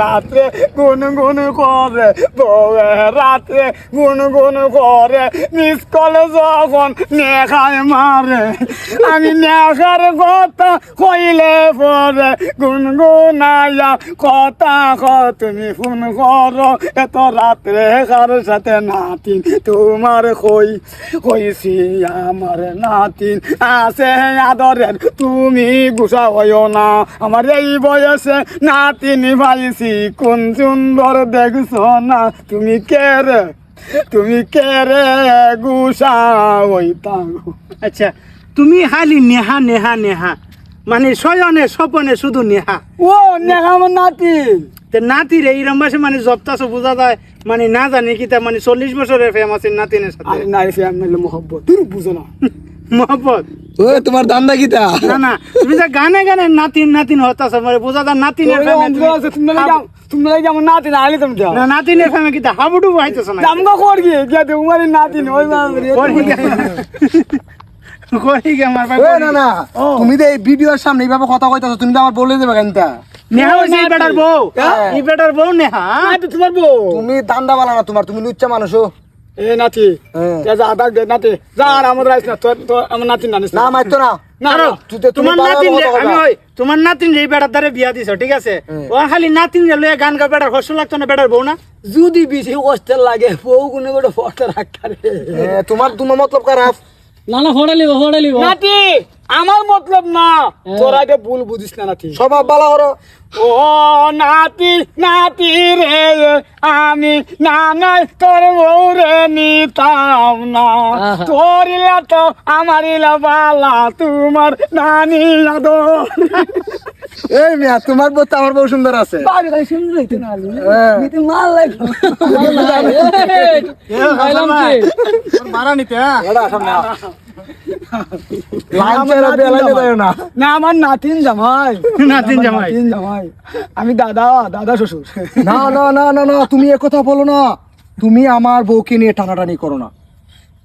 রাত্রে গুন গুন করে, বউয়ে রাত্রে গুন গুন করে মিস যখন নেখায় মারে, আমি নেখার কথা কইলে পরে গুনগুনাইয়া কথা ক তুমি ফোন করো, এত রাত্রে কার সাথে নাতিন তোমার কই? কইছি আমার নাতিন আছে আদরের, তুমি গুছা হইও না। আমার এই বয়সে নাতিন পাইছি কোন সুন্দর দেখছ না? তুমি কে রে? তুমি কে রে গুছা হইতা আচ্ছা তুমি খালি নেহা নেহা নেহা। মানে শয়নে স্বপনে শুধু নেহা। ও নেহা আমার নাতিন তে নাতির এইরম মাসে মানে জবতাছো বোঝা যায়। মানে না জানি কি তা মানে চল্লিশ বছরের ফেমাস নাতিনের সাথে। আরে নাই ফে আমি মোহব্বত। তুমি বুঝো না। মহব্বত? ও তোমার দান্দা কিতা না না তুমি যে গানে গানে নাতিন নাতিন হতাছ বোঝা যায় নাতিনের ফেমে তুমি তুমি লাগে আমার নাতিন আইলে তুমি দাও না নাতিনের ফেমে কি তা হাবুডুবু হাইতেছ না। জামগা কর গিয়ে গিয়ে তো উমারি নাতিন ওই করি গে করি গে আমার ভাই না না তুমি তো এই ভিডিওর সামনে এইভাবে কথা কইতাছো তুমি তো আমার বলে দেবে কেনটা নেহা হইছে এই বেটার বউ। হ্যাঁ। এই বেটার বউ নেহা। তোমার বউ। তুমি দান্দা বালা না তোমার তুমি লুচ্চা মানুষও এ নাতি হ্যাঁ। যা যা দে নাতি। যা আর আমাদের আইস না তোর তোর আমার নাতিন জানিস না মাইতো না। না আরও, না। তুই তো- তুমি তোমার নাতিন মতো যে- কথা। আমি ওই তোমার নাতিন যে এই দ্বারে বিয়া দিছ ঠিক আছে? হ্যাঁ। ও খালি নাতিন যে লইয়া গান গা বেটার কষ্ট লাগতো না বেটার বউ না? যদি বেশি কষ্ট লাগে বউ কোনে গোটে ফটো রাখতে তোমার তোমার মতলব খারাপ। না না ফোড়ালিব ফোড়ালিব নাতি আমার মতলব না। তোরা এটা ভুল বুঝিস না নাতি। স্বভাব বালা করো। ও নাতি নাতি রে আমি নানাই তোর বউরে নিতাম না। তোর ইলা তো আমার ইলা বালা তোমার নানি আদর এই মিয়া তোমার বউ তো আমার বউ সুন্দর আছে। না। মাল নিতে হ্যাঁ? না। আমার নাতিন জামাই। নাতিন জামাই। নাতিন জামাই আমি দাদা দাদা শ্বশুর। না না না না না তুমি এ কথা বলো না। তুমি আমার বউকে নিয়ে টানাটানি করো না।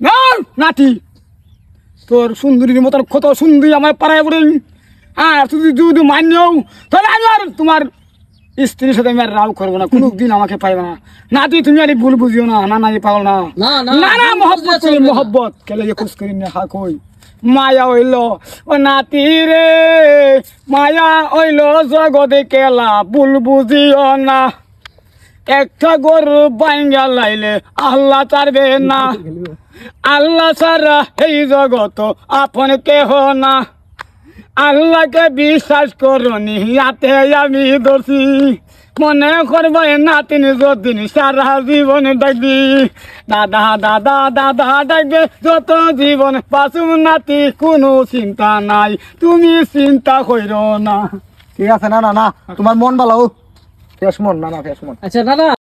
না নাতি তোর সুন্দরীর মতন কত সুন্দরী আমার পাড়ায় পড়ে হ্যাঁ তুই যদি মান্যও তাহলে আমি আর তোমার স্ত্রীর সাথে আমি আর রাও করব না। কোনো দিন আমাকে পাইবে না। নাতি তুমি আর ভুল বুঝিও না। না না পাগল না। না, না, না না মহব্বত করি মহব্বত। কেলে যে খুশ করি না হা কই। মায়া হইল। ও নাতি রে, মায়া হইল জগতে কেলা, ভুল বুঝিও না। একটা গরু বাইঙ্গা লাইলে আল্লাহ চারবে না। আল্লাহ সারা এই জগত আপন কেহ না। আল্লাহকে বিশ্বাস করনি ইয়াতে আমি দোষী। মনে করব নাতিন যদিন সারা জীবন ডাকবি দাদা দাদা দাদা ডাকবে যত জীবন পাচুম নাতি কোনো চিন্তা নাই তুমি চিন্তা কইর না। ঠিক আছে না না না তোমার মন ভালো? ফেস মন না না ফেস মন। আচ্ছা দাদা।